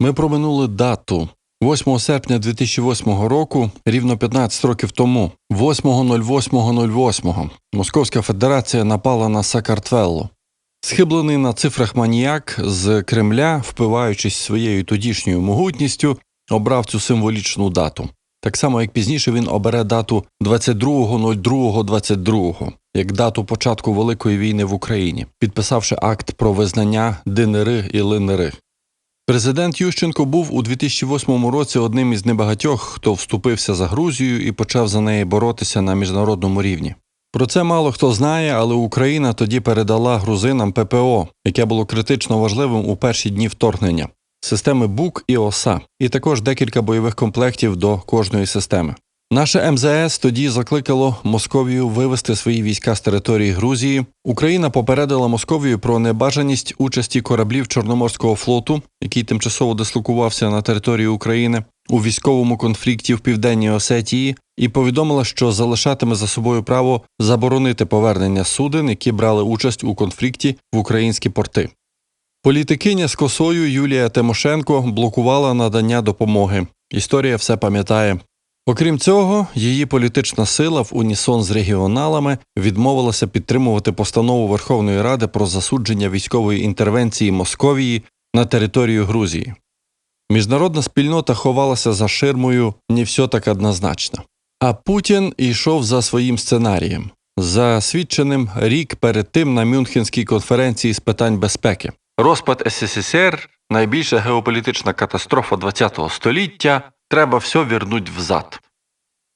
Ми проминули дату 8 серпня 2008 року, рівно 15 років тому, 8.08.08, Московська Федерація напала на Сакартвелло. Схиблений на цифрах маніяк з Кремля, впиваючись своєю тодішньою могутністю, обрав цю символічну дату. Так само, як пізніше він обере дату 22.02.22, як дату початку Великої війни в Україні, підписавши акт про визнання ДНР і ЛНР. Президент Ющенко був у 2008 році одним із небагатьох, хто вступився за Грузію і почав за неї боротися на міжнародному рівні. Про це мало хто знає, але Україна тоді передала грузинам ППО, яке було критично важливим у перші дні вторгнення, системи БУК і ОСА, і також декілька бойових комплектів до кожної системи. Наше МЗС тоді закликало Московію вивести свої війська з території Грузії. Україна попередила Московію про небажаність участі кораблів Чорноморського флоту, який тимчасово дислокувався на території України у військовому конфлікті в південній Осетії, і повідомила, що залишатиме за собою право заборонити повернення суден, які брали участь у конфлікті в українські порти. Політикиня з косою Юлія Тимошенко блокувала надання допомоги. Історія все пам'ятає. Окрім цього, її політична сила в унісон з регіоналами відмовилася підтримувати постанову Верховної Ради про засудження військової інтервенції Московії на територію Грузії. Міжнародна спільнота ховалася за ширмою не все так однозначно. А Путін йшов за своїм сценарієм, засвідченим рік перед тим на Мюнхенській конференції з питань безпеки. Розпад СССР найбільша геополітична катастрофа ХХ століття. Треба все вірнуть взад.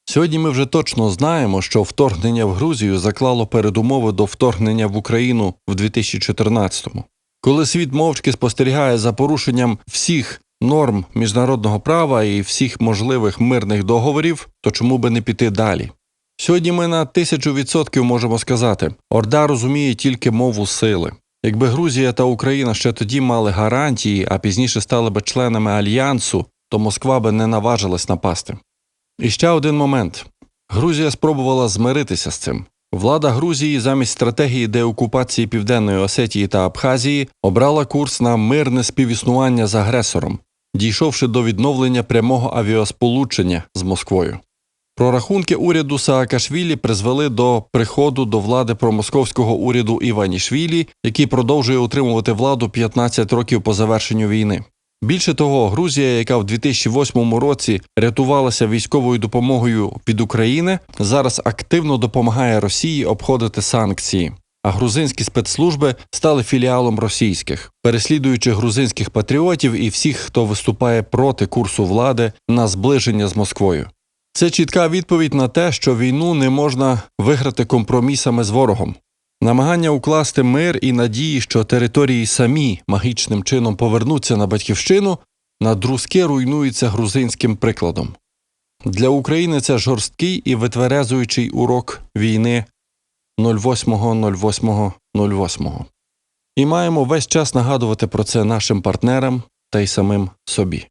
Сьогодні ми вже точно знаємо, що вторгнення в Грузію заклало передумови до вторгнення в Україну в 2014-му. Коли світ мовчки спостерігає за порушенням всіх норм міжнародного права і всіх можливих мирних договорів, то чому би не піти далі? Сьогодні ми на тисячу відсотків можемо сказати, Орда розуміє тільки мову сили. Якби Грузія та Україна ще тоді мали гарантії, а пізніше стали би членами альянсу, то Москва би не наважилась напасти. І ще один момент: Грузія спробувала змиритися з цим. Влада Грузії замість стратегії деокупації Південної Осетії та Абхазії обрала курс на мирне співіснування з агресором, дійшовши до відновлення прямого авіасполучення з Москвою. Прорахунки уряду Саакашвілі призвели до приходу до влади промосковського уряду Іванішвілі, який продовжує утримувати владу 15 років по завершенню війни. Більше того, Грузія, яка в 2008 році рятувалася військовою допомогою від України, зараз активно допомагає Росії обходити санкції. А грузинські спецслужби стали філіалом російських, переслідуючи грузинських патріотів і всіх, хто виступає проти курсу влади на зближення з Москвою. Це чітка відповідь на те, що війну не можна виграти компромісами з ворогом. Намагання укласти мир і надії, що території самі магічним чином повернуться на батьківщину, на друзки руйнуються грузинським прикладом. Для України це жорсткий і витверезуючий урок війни 08.08.08. І маємо весь час нагадувати про це нашим партнерам та й самим собі.